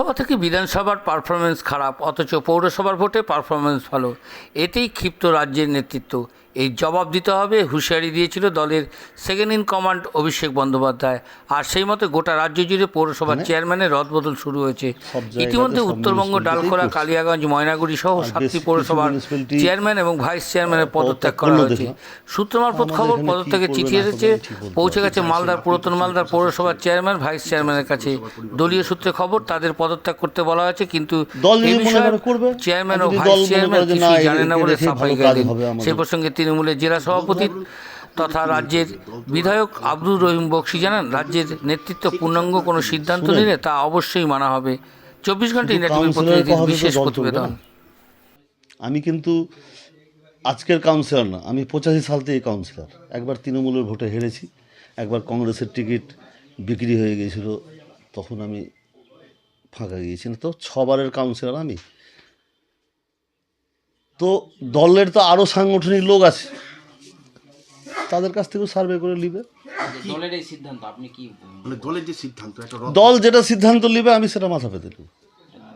লোকসভা থেকে বিধানসভার পারফরমেন্স খারাপ অথচ পৌরসভার ভোটে পারফরমেন্স ভালো। এতেই ক্ষিপ্ত রাজ্যের নেতৃত্ব। এই জবাব দিতে হবে হুঁশিয়ারি দিয়েছিল দলের second in command Abhishek Bandyopadhyay. আর সেই মতো গোটা রাজ্য জুড়ে পৌরসভার চেয়ারম্যানের রদবদল শুরু হয়েছে। ইতিমধ্যে উত্তরবঙ্গ ডালখোলা কালিয়াগঞ্জ ময়নাগুড়ি সহ সাতটি পৌরসভার চেয়ারম্যান এবং ভাইস চেয়ারম্যানের পদত্যাগ করা হয়েছে। সূত্র মারফত খবর এখানে পদত্যাগের চিঠি এসেছে। পৌঁছে গেছে মালদার পুরাতন মালদার পৌরসভার চেয়ারম্যান ভাইস চেয়ারম্যানের কাছে দলীয় সূত্রে খবর তাদের পদত্যাগ করতে বলা হয়েছে কিন্তু চেয়ারম্যান ও ভাইস চেয়ারম্যান কিছুই না, না বলে সাফাই গেলেন সেই প্রসঙ্গে তৃণমূলের জেলা সভাপতি তথা রাজ্যের বিধায়ক আব্দুর রহিম বক্সি জানান রাজ্যের নেতৃত্ব পূর্ণাঙ্গ কোনো সিদ্ধান্ত নিলে তা অবশ্যই মানা হবে। চব্বিশ ঘণ্টা ইন্ডিয়া টিভির প্রতিনিধির বিশেষ প্রতিবেদন। আমি কিন্তু আজকের কাউন্সিলর না আমি পঁচাশি সাল থেকে কাউন্সিলর একবার তৃণমূলের ভোটে হেরেছি একবার কংগ্রেসের টিকিট বিক্রি হয়ে গিয়েছিল তখন আমি ফাঁকা গিয়েছি না। তো ছবারের কাউন্সিলর আমি। তো দলের তো আরও সাংগঠনিক লোক আছে। তাদের কাছ থেকেও সার্ভে করে নিবে। দলের এই সিদ্ধান্ত আপনি কি মানে দলের যে সিদ্ধান্ত একটা রদ দল যেটা সিদ্ধান্ত নেবে আমি সেটা মাথা পেতে নেব।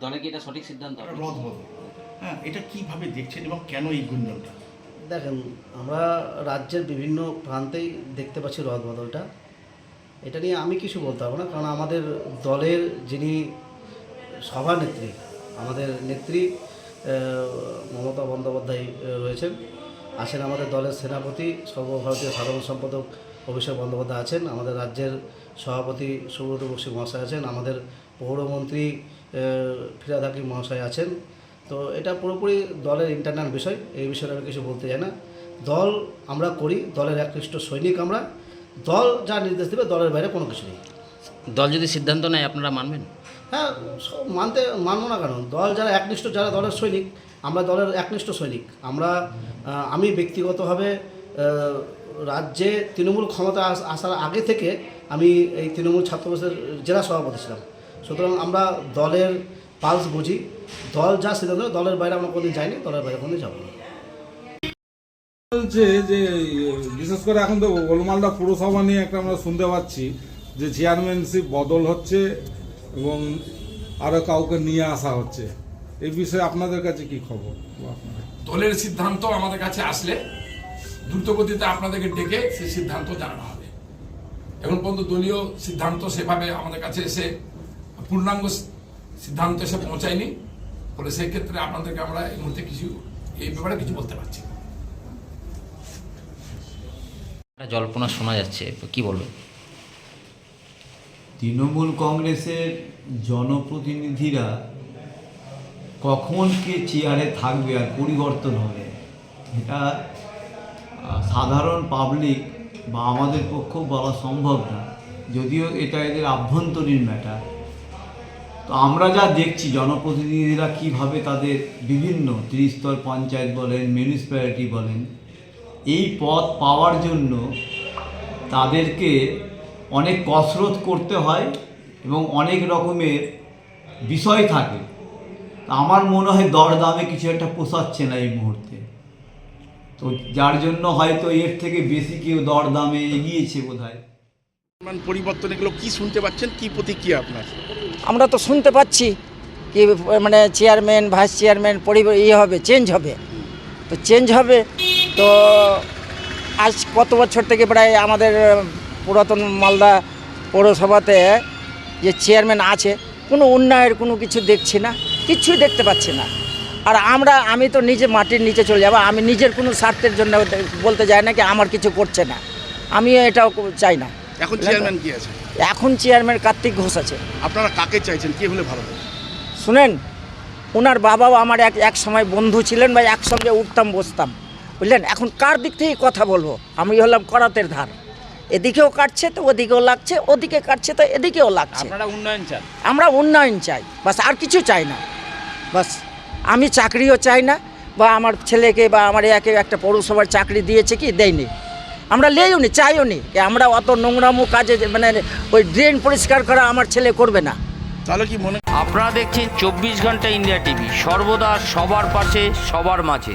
দলে কি এটা সঠিক সিদ্ধান্ত? রদ হ্যাঁ এটা কীভাবে দেখছেন এবং কেন এই গুঞ্জনটা? দেখেন আমরা রাজ্যের বিভিন্ন প্রান্তেই দেখতে পাচ্ছি রদবদলটা এটা নিয়ে আমি কিছু বলতে পারব না কারণ আমাদের দলের যিনি সভানেত্রী আমাদের নেত্রী মমতা বন্দ্যোপাধ্যায় রয়েছেন। আছেন আমাদের দলের সেনাপতি, সর্বভারতীয় সাধারণ সম্পাদক অভিষেক বন্দ্যোপাধ্যায় আছেন। আমাদের রাজ্যের সভাপতি সুব্রত বক্সী মহাশয় আছেন। আমাদের পৌরমন্ত্রী ফিরাদ হাকিম মহাশয় আছেন। তো এটা পুরোপুরি দলের ইন্টারনাল বিষয়, এই বিষয়ে আমি কিছু বলতে চাই না। দল আমরা করি, দলের একৃষ্ট সৈনিক আমরা। দল যা নির্দেশ দেবে, দলের বাইরে কোনো কিছু নেই। দল যদি সিদ্ধান্ত নেয়, আপনারা মানবেন? হ্যাঁ মানতে, মানবো না কেন? দল যারা একনিষ্ঠ, যারা দলের সৈনিক, আমরা দলের একনিষ্ঠ সৈনিক। আমরা আমি ব্যক্তিগতভাবে রাজ্যে তৃণমূল ক্ষমতা আসার আগে থেকে আমি এই তৃণমূল ছাত্রবাসের জেলা সভাপতি ছিলাম। সুতরাং আমরা দলের পালস বুঝি। দল যা সিদ্ধান্ত দলের বাইরে আমরা কোনোদিন যাইনি, দলের বাইরে কোনোদিন যাব না। বলছে যে, বিশেষ করে এখন তো গোলমালদা পুরসভা নিয়ে একটা আমরা শুনতে পাচ্ছি যে চেয়ারম্যানশিপ বদল হচ্ছে। এবং আরও কাউকে নিয়ে আসা হচ্ছে। এই বিষয়ে আপনাদের কাছে কি খবর? দলের সিদ্ধান্ত আমাদের কাছে আসলে দ্রুতগতিতে আপনাদেরকে ডেকে সেই সিদ্ধান্ত জানানো হবে। এখন পর্যন্ত দলীয় সিদ্ধান্ত সেভাবে আমাদের কাছে এসে পূর্ণাঙ্গ সিদ্ধান্ত এসে পৌঁছায়নি। ফলে সেই ক্ষেত্রে আপনাদেরকে আমরা এই মুহূর্তে কিছু এই ব্যাপারে কিছু বলতে পারছি জল্পনা শোনা যাচ্ছে কি বলবেন? তৃণমূল কংগ্রেসের জনপ্রতিনিধিরা কখন কে চেয়ারে থাকবে আর পরিবর্তন হবে, এটা সাধারণ পাবলিক বা আমাদের পক্ষেও বলা সম্ভব না। যদিও এটা এদের আভ্যন্তরীণ ম্যাটার তো আমরা যা দেখছি, জনপ্রতিনিধিরা কীভাবে তাদের বিভিন্ন ত্রিস্তর পঞ্চায়েত বলেন মিউনিসিপ্যালিটি বলেন, এই পদ পাওয়ার জন্য তাদেরকে অনেক কসরত করতে হয় এবং অনেক রকমের বিষয় থাকে। তা আমার মনে হয় দরদামে কিছু একটা পোষাচ্ছে না এই মুহূর্তে। তো যার জন্য হয়তো এর থেকে বেশি কেউ দরদামে এগিয়েছে বোধ হয় মানে পরিবর্তন এগুলো কি শুনতে পাচ্ছেন? কি প্রতিক্রিয়া আপনার? আমরা তো শুনতে পাচ্ছি কি মানে চেয়ারম্যান ভাইস চেয়ারম্যান পরিবার ইয়ে হবে চেঞ্জ হবে। তো চেঞ্জ হবে। তো আজ কত বছর থেকে প্রায় আমাদের পুরাতন মালদা পৌরসভাতে যে চেয়ারম্যান আছে কোনো উন্নয়নের কোনো কিছু দেখছি না কিচ্ছুই দেখতে পাচ্ছি না। আর আমরা আমি তো নিজে মাটির নিচে চলে যাব আমি নিজের কোনো স্বার্থের জন্য বলতে যাই না কি আমার কিছু করছে না। আমিও এটাও চাই না। এখন চেয়ারম্যান কি আছে? এখন চেয়ারম্যান কার্তিক ঘোষ আছে। আপনারা কাকে চাইছেন? কে হলে ভালো শুনেন ওনার বাবাও আমার এক এক সময় বন্ধু ছিলেন বা একসঙ্গে উঠতাম বসতাম বুঝলেন? এখন কার দিক থেকে কথা বলব? আমি হলাম করাতের ধার। এদিকেও কাটছে তো ওদিকেও লাগছে ওদিকে কাটছে তো এদিকেও লাগছে। আপনারা উন্নয়ন চান? আমরা উন্নয়ন চাই বাস আর কিছু চাই না। বাস আমি চাকরিও চাই না বা আমার ছেলেকে বা আমার একে একটা পৌরসভার চাকরি দিয়েছে কি দেয়নি। আমরা লেইও নি চাইও নি আমরা অত নোংরামো কাজে যে মানে ওই ড্রেন পরিষ্কার করা আমার ছেলে করবে না। তাহলে কি মনে আপনারা দেখছেন চব্বিশ ঘণ্টা ইন্ডিয়া টিভি সর্বদা সবার পাশে সবার মাঝে।